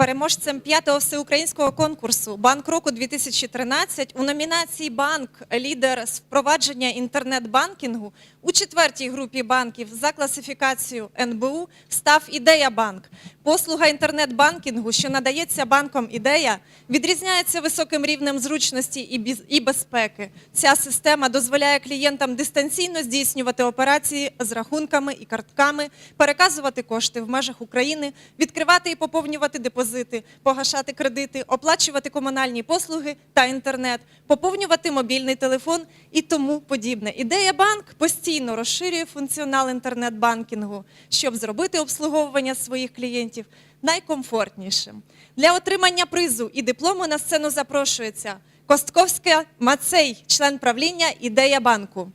переможцем п'ятого всеукраїнського конкурсу Банк року 2013 у номінації Банк лідер з впровадження інтернет-банкінгу у четвертій групі банків за класифікацією НБУ став Ідея Банк. Послуга інтернет-банкінгу, що надається банком Ідея, відрізняється високим рівнем зручності і безпеки. Ця система дозволяє клієнтам дистанційно здійснювати операції з рахунками і картками, переказувати кошти в межах України, відкривати і поповнювати депозити, погашати кредити, оплачувати комунальні послуги та інтернет, поповнювати мобільний телефон і тому подібне. Ідея банк постійно розширює функціонал інтернет-банкінгу, щоб зробити обслуговування своїх клієнтів найкомфортнішим. Для отримання призу і диплому на сцену запрошується Костковська Мацей, член правління Ідея банку.